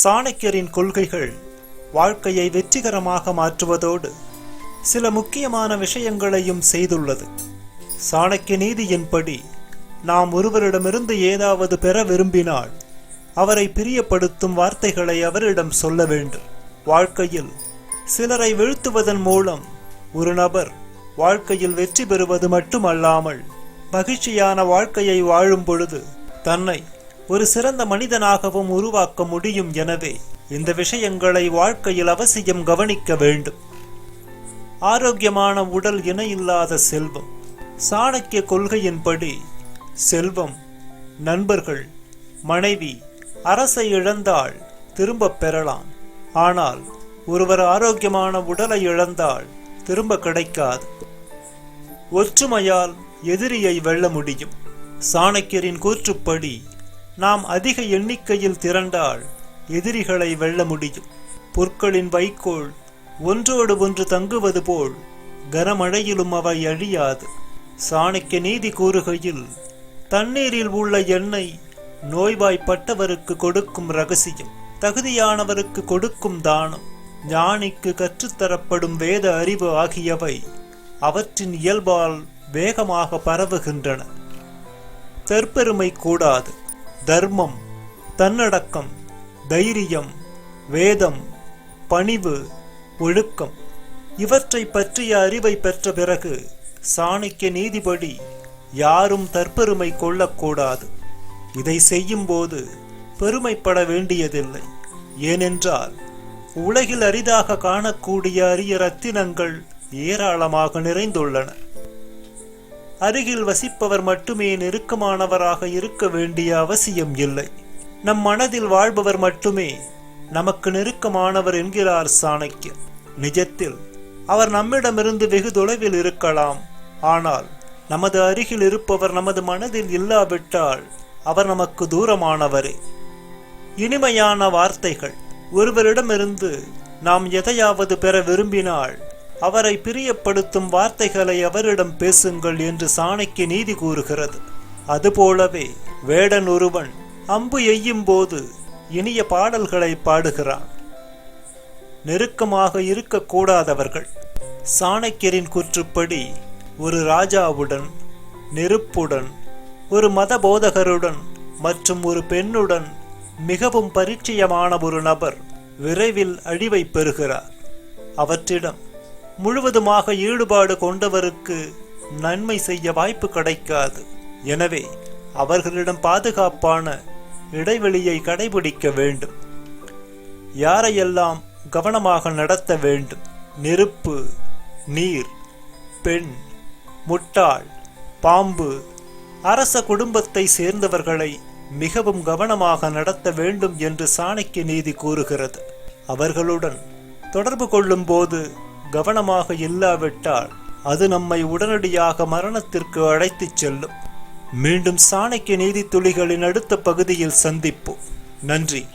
சாணக்கியரின் கொள்கைகள் வாழ்க்கையை வெற்றிகரமாக மாற்றுவதோடு சில முக்கியமான விஷயங்களையும் செய்துள்ளது. சாணக்கிய நீதியின்படி நாம் ஒருவரிடமிருந்து ஏதாவது பெற விரும்பினால் அவரை பிரியப்படுத்தும் வார்த்தைகளை அவரிடம் சொல்ல வேண்டும். வாழ்க்கையில் சிலரை வீழ்த்துவதன் மூலம் ஒரு நபர் வாழ்க்கையில் வெற்றி பெறுவது மட்டுமல்லாமல் மகிழ்ச்சியான வாழ்க்கையை வாழும் பொழுது தன்னை ஒரு சிறந்த மனிதனாகவும் உருவாக்க முடியும் எனவே இந்த விஷயங்களை வாழ்க்கையில் அவசியம் கவனிக்க வேண்டும். ஆரோக்கியமான உடல் இணையில்லாத செல்வம் சாணக்கிய கொள்கையின்படி செல்வம் நண்பர்கள் மனைவி அரசை இழந்தால் திரும்பப் பெறலாம். ஆனால் ஒருவர் ஆரோக்கியமான உடலை இழந்தால் திரும்ப கிடைக்காது. ஒற்றுமையால் எதிரியை வெல்ல முடியும். சாணக்கியரின் கூற்றுப்படி நாம் அதிக எண்ணிக்கையில் திரண்டால் எதிரிகளை வெல்ல முடியும். பொற்களின் வைக்கோல் ஒன்றோடு ஒன்று தங்குவது போல் கனமழையிலும் அவை அழியாது. சாணக்கிய நீதி கூறுகையில் தண்ணீரில் உள்ள எண்ணெய் நோய்வாய்ப்பட்டவருக்கு கொடுக்கும் ரகசியம் தகுதியானவருக்கு கொடுக்கும் தானம் ஞானிக்கு கற்றுத்தரப்படும் வேத அறிவு ஆகியவை அவற்றின் இயல்பால் வேகமாக பரவுகின்றன தற்பெருமை கூடாது. தர்மம் தன்னடக்கம் தைரியம் வேதம் பணிவு ஒழுக்கம். இவற்றை பற்றிய அறிவை பெற்ற பிறகு சாணிக்க நீதிபடி யாரும் தற்பெருமை கொள்ளக்கூடாது. இதை செய்யும்போது பெருமைப்பட வேண்டியதில்லை. ஏனென்றால் உலகில் அரிதாக காணக்கூடிய அரிய ரத்தினங்கள் ஏராளமாக நிறைந்துள்ளன. அருகில் வசிப்பவர் மட்டுமே நெருக்கமானவராக இருக்க வேண்டிய அவசியம் இல்லை. நம் மனதில் வாழ்பவர் மட்டுமே நமக்கு நெருக்கமானவர் என்கிறார் சாணக்கியர். நிஜத்தில் அவர் நம்மிடமிருந்து வெகு தொலைவில் இருக்கலாம். ஆனால் நமது அருகில் இருப்பவர் நமது மனதில் இல்லாவிட்டால் அவர் நமக்கு தூரமானவரே. இனிமையான வார்த்தைகள் ஒருவரிடமிருந்து நாம் எதையாவது பெற விரும்பினால் அவரை பிரியப்படுத்தும் வார்த்தைகளை அவரிடம் பேசுங்கள் என்று சாணக்கிய நீதி கூறுகிறது. அதுபோலவே வேடன் ஒருவன் அம்பு எய்யும் போது இனிய பாடல்களை பாடுகிறான். நெருக்கமாக இருக்கக்கூடாதவர்கள் சாணக்கியரின் கூற்றுப்படி ஒரு ராஜாவுடன் நெருப்புடன் ஒரு மத போதகருடன் மற்றும் ஒரு பெண்ணுடன் மிகவும் பரிச்சயமான ஒரு நபர் விரைவில் அழிவை பெறுகிறார். அவற்றிடம் முழுவதுமாக ஈடுபாடு கொண்டவருக்கு நன்மை செய்ய வாய்ப்பு கிடைக்காது. எனவே அவர்களிடம் பாதுகாப்பான இடைவெளியை கடைபிடிக்க வேண்டும். யாரையெல்லாம் கவனமாக நடத்த வேண்டும்? நெருப்பு நீர் பெண் முட்டாள் பாம்பு அரச குடும்பத்தை சேர்ந்தவர்களை மிகவும் கவனமாக நடத்த வேண்டும் என்று சாணக்கிய நீதி கூறுகிறது. அவர்களுடன் தொடர்பு கொள்ளும் போது கவனமாக இல்லாவிட்டால் அது நம்மை உடனடியாக மரணத்திற்கு அழைத்துச் செல்லும். மீண்டும் சாணக்கிய நீதி துளிகளின் அடுத்த பகுதியில் சந்திப்போம். நன்றி.